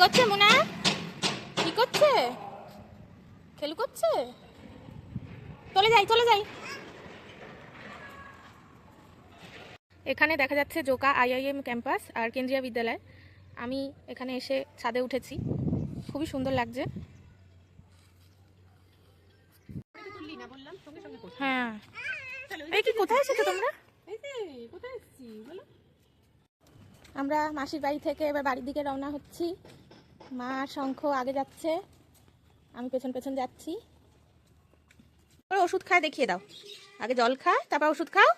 করছে মোনা? কি করছে? খেলু করছে? চলে যাই চলে যাই। এখানে দেখা যাচ্ছে জোকা আইআইএম ক্যাম্পাস আর কেন্দ্রীয় বিদ্যালয়। আমি এখানে এসে ছাদে উঠেছি। খুবই সুন্দর লাগছে। হ্যাঁ। এই কি কোথায় এসেছ তোমরা? আমরা মাসির বাড়ি থেকে এবার বাড়ির দিকে রওনা হচ্ছি। মা শঙ্খ আগে যাচ্ছে। আমি পেছন পেছন যাচ্ছি। ওষুধ খায়, দেখিয়ে দাও। আগে জল খায়, তারপর ওষুধ খাও।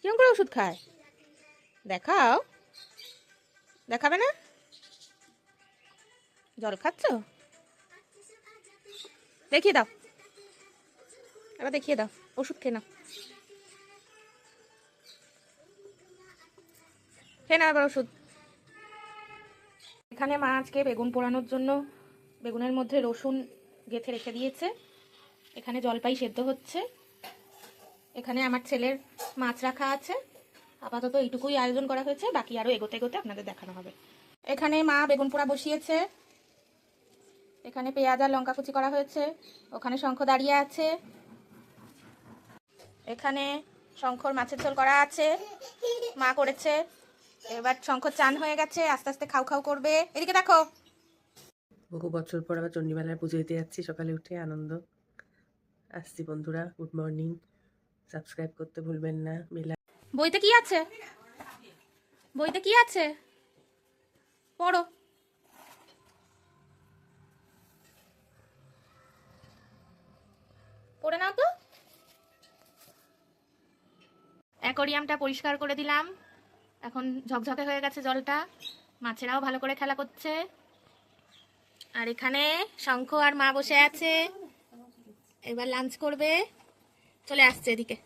কিরম করে ওষুধ খায়? দেখাও। দেখাবে না? জল খাচ্ছ? দেখিয়ে দাও। এবার দেখিয়ে দাও। ওষুধ খেয়ে নাও। খেয়ে নাও এবার ওষুধ। এখানে মা আজকে বেগুন পোড়ানোর জন্য বেগুনের মধ্যে রসুন গেঁথে রেখে দিয়েছে। এখানে জলপাই সেদ্ধ হচ্ছে। এখানে আমার ছেলের মাছ রাখা আছে। আপাতত এইটুকুই আয়োজন করা হয়েছে। বাকি আরও এগোতে এগোতে আপনাদের দেখানো হবে। এখানে মা বেগুন পোড়া বসিয়েছে। এখানে পেঁয়াজ আর লঙ্কা কুচি করা হয়েছে। ওখানে শঙ্খ দাঁড়িয়ে আছে। এখানে শঙ্খর মাছের ঝোল করা আছে। মা করেছে এবার শঙ্খ চান হয়ে গেছে আস্তে আস্তে খাও খাও করবে। এদিকে দেখো। বহু বছর পর আবার চণ্ডীমেলার পুজো দিতে যাচ্ছি সকালে উঠে আনন্দ। আসছি বন্ধুরা গুড মর্নিং সাবস্ক্রাইব করতে ভুলবেন না বেলা বইতে কি আছে? বইতে কি আছে? পড়ো। পড়ে নাও তো। অ্যাকোরিয়ামটা পরিষ্কার করে দিলাম। এখন ঝকঝকে হয়ে গেছে জলটা। মাছেরাও ভালো করে খেলা করছে। আর এখানে শঙ্খ আর মা বসে আছে। এবার লাঞ্চ করবে। চলে আসছে এদিকে।